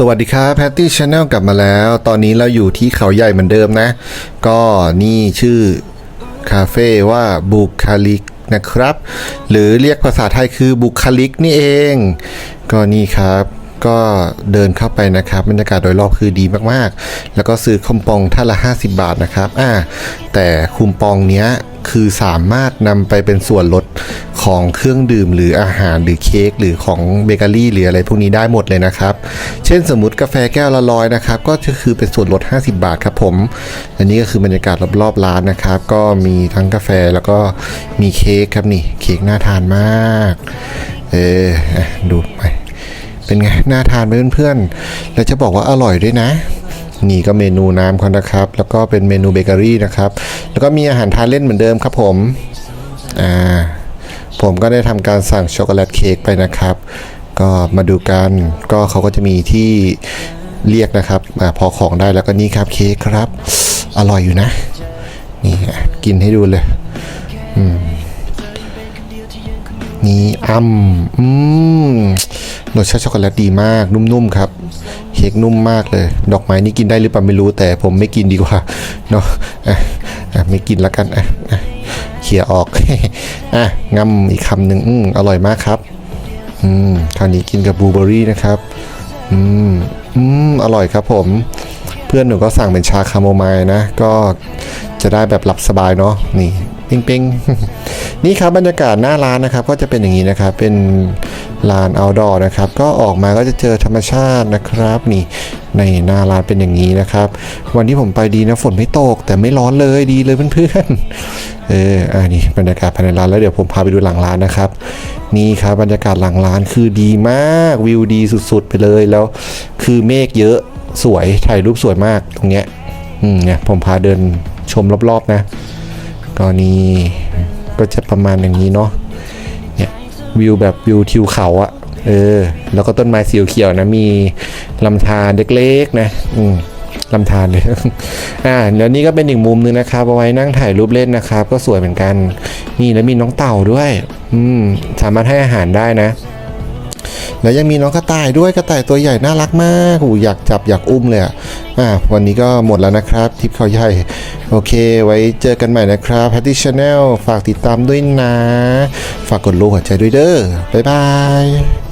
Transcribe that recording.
สวัสดีครับแพตตี้ชาแนลกลับมาแล้ว ตอนนี้เราอยู่ที่เขาใหญ่เหมือนเดิมนะ ก็นี่ชื่อคาเฟ่ว่าบุคลิกนะครับ หรือเรียกภาษาไทยคือบุคลิกนี่เอง ก็นี่ครับก็เดินเข้าไปนะครับบรรยากาศโดยรอบคือดีมากๆ แล้วก็ซื้อคุมปองท่านละ 50 บาทนะครับอ่าแต่คุมปองเนี้ย คือสามารถนำไปเป็นส่วนลดของเครื่องดื่มหรืออาหารหรือเค้กหรือของเบเกอรี่หรืออะไรพวกนี้ได้หมดเลยนะครับ เช่นสมมติกาแฟแก้วละร้อยนะครับก็คือเป็นส่วนลด 50 บาทครับผม อันนี้ก็คือบรรยากาศรอบๆร้านนะครับ ก็มีทั้งกาแฟแล้วก็มีเค้กครับนี่เค้กน่าทานมาก เออดูไปเป็นไงน่าทานไหมเพื่อนๆแล้วจะบอกว่าอร่อยด้วยนะ นี่ก็เมนูน้ำเขานะครับ แล้วก็เป็นเมนูเบเกอรี่นะครับ แล้วก็มีอาหารทานเล่นเหมือนเดิมครับผมอ่าผมก็ได้ทำการสั่งช็อกโกแลตเค้กไปนะครับ ก็มาดูกันก็เขาก็จะมีที่เรียกนะครับอาพอของได้แล้วก็นี่ครับเค้กครับ อร่อยอยู่นะ นี่กินให้ดูเลยนี่อ้ำอืม รสชาติช็อกโกแลตดีมากนุ่มๆครับเค้กนุ่มมากเลย ดอกไม้นี่กินได้หรือเปล่าไม่รู้แต่ผมไม่กินดีกว่าเนาะอะอะไม่กินล้วกันอะอะเขี่ยออกอะงำอีกคำหนึ่งอืมอร่อยมากครับอืมคราวนี้กินกับบลูเบอร์รี่นะครับอืมอืมอร่อยครับผม เพื่อนหนูก็สั่งเป็นชาคาโมไมล์นะ ก็จะได้แบบหลับสบายเนาะนี่ ปิงปิงนี่ครับบรรยากาศหน้าร้านนะครับ ก็จะเป็นอย่างนี้นะครับ เป็นลาน outdoor นะครับ ก็ออกมาก็จะเจอธรรมชาตินะครับ นี่ในหน้าร้านเป็นอย่างนี้นะครับ วันที่ผมไปดีนะฝนไม่ตก แต่ไม่ร้อนเลยดีเลยเพื่อนๆเอออ่านี่บรรยากาศภายในร้านแล้วเดี๋ยวผมพาไปดูหลังร้านนะครับ นี่ครับบรรยากาศหลังร้านคือดีมากวิวดีสุดๆ ไปเลยแล้ว คือเมฆเยอะสวยถ่ายรูปสวยมากตรงเนี้ยอืมเนี่ยผมพาเดินชมรอบๆนะ ก็นี่ก็จะประมาณอย่างนี้เนาะเนี่ยวิวแบบวิวทิวเขาอะเออ แล้วก็ต้นไม้สีเขียวนะมีลำธารเล็กๆนะอืมลำธารเลยอ่าแล้วนี่ก็เป็นอีกมุมหนึงนะครับเอาไว้นั่งถ่ายรูปเล่นนะครับ ก็สวยเหมือนกัน นี่แล้วมีน้องเต่าด้วย อืมสามารถให้อาหารได้นะ แล้วยังมีน้องกระต่ายด้วยกระต่ายตัวใหญ่น่ารักมากหูอยากจับอยากอุ้มเลยอะ อะวันนี้ก็หมดแล้วนะครับทิปเขาใหญ่ โอเค ไว้เจอกันใหม่นะครับ Patty Channel ฝากติดตามด้วยนะ ฝากกดรูหัวใจด้วยเด้อบ๊ายบาย